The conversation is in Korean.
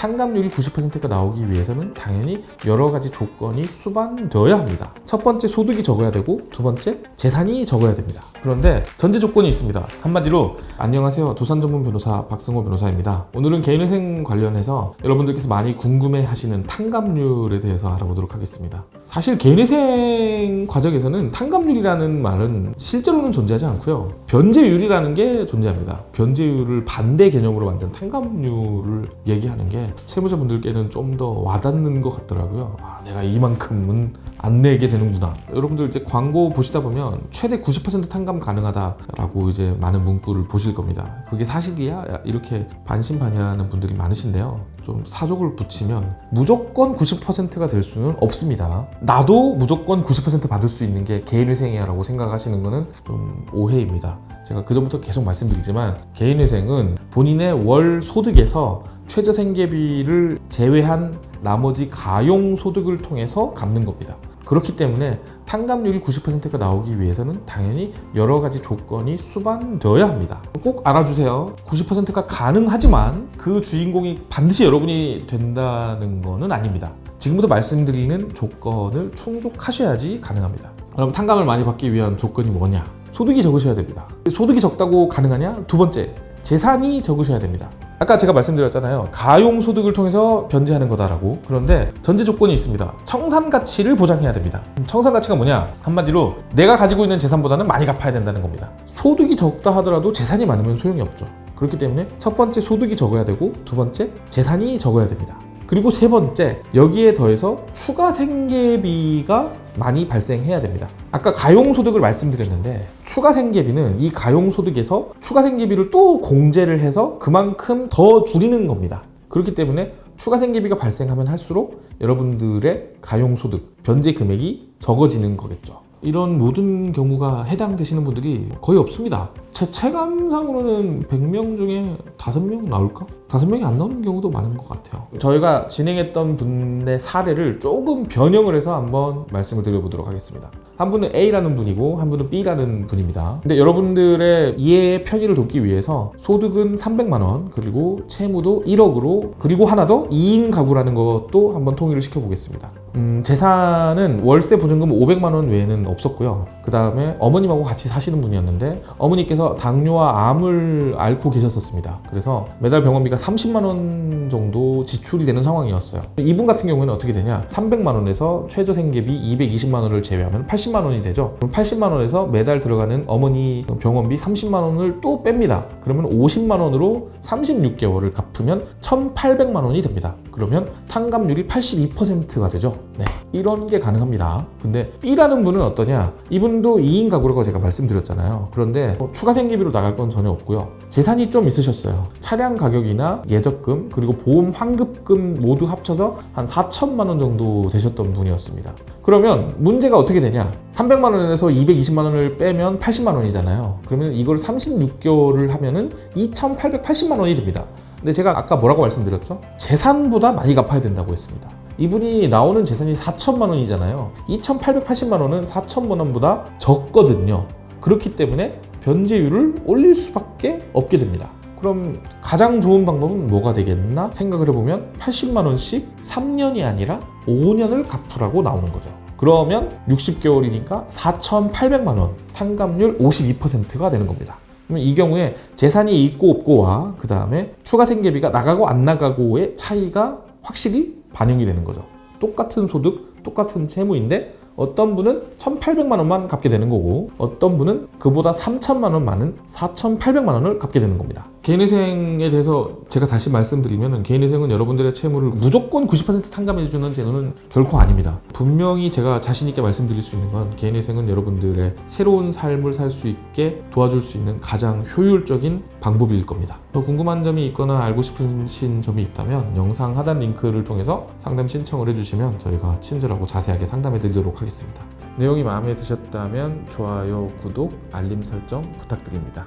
탕감률이 90%가 나오기 위해서는 당연히 여러 가지 조건이 수반되어야 합니다. 첫 번째 소득이 적어야 되고 두 번째 재산이 적어야 됩니다. 그런데 전제 조건이 있습니다. 한마디로 안녕하세요. 도산 전문 변호사 박승호 변호사입니다. 오늘은 개인회생 관련해서 여러분들께서 많이 궁금해 하시는 탕감률에 대해서 알아보도록 하겠습니다. 사실 개인회생 과정에서는 탕감률이라는 말은 실제로는 존재하지 않고요. 변제율이라는 게 존재합니다. 변제율을 반대 개념으로 만든 탕감률을 얘기하는 게 채무자분들께는 좀 더 와닿는 것 같더라고요. 아, 내가 이만큼은 안 내게 되는구나. 여러분들 이제 광고 보시다 보면 최대 90% 탕감 가능하다라고 이제 많은 문구를 보실 겁니다. 그게 사실이야? 이렇게 반신반의하는 분들이 많으신데요. 좀 사족을 붙이면 무조건 90%가 될 수는 없습니다. 나도 무조건 90% 받을 수 있는 게 개인회생이야라고 생각하시는 거는 좀 오해입니다. 제가 그 전부터 계속 말씀드리지만 개인회생은 본인의 월 소득에서 최저 생계비를 제외한 나머지 가용 소득을 통해서 갚는 겁니다. 그렇기 때문에 탕감률이 90%가 나오기 위해서는 당연히 여러 가지 조건이 수반되어야 합니다. 꼭 알아주세요. 90%가 가능하지만 그 주인공이 반드시 여러분이 된다는 것은 아닙니다. 지금부터 말씀드리는 조건을 충족하셔야지 가능합니다. 그럼 탕감을 많이 받기 위한 조건이 뭐냐? 소득이 적으셔야 됩니다. 소득이 적다고 가능하냐? 두 번째, 재산이 적으셔야 됩니다. 아까 제가 말씀드렸잖아요. 가용 소득을 통해서 변제하는 거다라고. 그런데 전제 조건이 있습니다. 청산 가치를 보장해야 됩니다. 청산 가치가 뭐냐? 한마디로 내가 가지고 있는 재산보다는 많이 갚아야 된다는 겁니다. 소득이 적다 하더라도 재산이 많으면 소용이 없죠. 그렇기 때문에 첫 번째 소득이 적어야 되고 두 번째 재산이 적어야 됩니다. 그리고 세 번째 여기에 더해서 추가 생계비가 많이 발생해야 됩니다. 아까 가용소득을 말씀드렸는데 추가 생계비는 이 가용소득에서 추가 생계비를 또 공제를 해서 그만큼 더 줄이는 겁니다. 그렇기 때문에 추가 생계비가 발생하면 할수록 여러분들의 가용소득 변제 금액이 적어지는 거겠죠. 이런 모든 경우가 해당되시는 분들이 거의 없습니다. 제 체감상으로는 100명 중에 5명 나올까? 5명이 안 나오는 경우도 많은 것 같아요. 저희가 진행했던 분의 사례를 조금 변형을 해서 한번 말씀을 드려보도록 하겠습니다. 한 분은 A라는 분이고 한 분은 B라는 분입니다. 근데 여러분들의 이해의 편의를 돕기 위해서 소득은 300만 원 그리고 채무도 1억으로 그리고 하나 더 2인 가구라는 것도 한번 통일을 시켜보겠습니다. 음, 재산은 월세 보증금 500만 원 외에는 없었고요. 그 다음에 어머님하고 같이 사시는 분이었는데 어머니께서 당뇨와 암을 앓고 계셨었습니다. 그래서 매달 병원비가 30만 원 정도 지출이 되는 상황이었어요. 이분 같은 경우는 어떻게 되냐? 300만 원에서 최저 생계비 220만 원을 제외하면 80만 원이 되죠. 그럼 80만 원에서 매달 들어가는 어머니 병원비 30만 원을 또 뺍니다. 그러면 50만 원으로 36개월을 갚으면 1,800만 원이 됩니다. 그러면 탕감률이 82%가 되죠. 네. 이런 게 가능합니다. 근데 B라는 분은 어떠냐? 이분도 2인 가구라고 제가 말씀드렸잖아요. 그런데 뭐 추가 생계비로 나갈 건 전혀 없고요. 재산이 좀 있으셨어요. 차량 가격이나 예적금 그리고 보험 환급금 모두 합쳐서 한 4천만 원 정도 되셨던 분이었습니다. 그러면 문제가 어떻게 되냐? 300만 원에서 220만 원을 빼면 80만 원이잖아요. 그러면 이걸 36개월을 하면은 2,880만 원이 됩니다. 근데 제가 아까 뭐라고 말씀드렸죠? 재산보다 많이 갚아야 된다고 했습니다. 이분이 나오는 재산이 4천만 원이잖아요. 2,880만 원은 4천만 원보다 적거든요. 그렇기 때문에 변제율을 올릴 수밖에 없게 됩니다. 그럼 가장 좋은 방법은 뭐가 되겠나 생각을 해보면 80만 원씩 3년이 아니라 5년을 갚으라고 나오는 거죠. 그러면 60개월이니까 4,800만 원, 탕감률 52%가 되는 겁니다. 이 경우에 재산이 있고 없고와 그 다음에 추가 생계비가 나가고 안 나가고의 차이가 확실히 반영이 되는 거죠. 똑같은 소득, 똑같은 채무인데 어떤 분은 1,800만 원만 갚게 되는 거고 어떤 분은 그보다 3천만 원 많은 4,800만 원을 갚게 되는 겁니다. 개인회생에 대해서 제가 다시 말씀드리면 개인회생은 여러분들의 채무를 무조건 90% 탕감해주는 제도는 결코 아닙니다. 분명히 제가 자신있게 말씀드릴 수 있는 건 개인회생은 여러분들의 새로운 삶을 살 수 있게 도와줄 수 있는 가장 효율적인 방법일 겁니다. 더 궁금한 점이 있거나 알고 싶으신 점이 있다면 영상 하단 링크를 통해서 상담 신청을 해주시면 저희가 친절하고 자세하게 상담해 드리도록 하겠습니다. 내용이 마음에 드셨다면 좋아요, 구독, 알림 설정 부탁드립니다.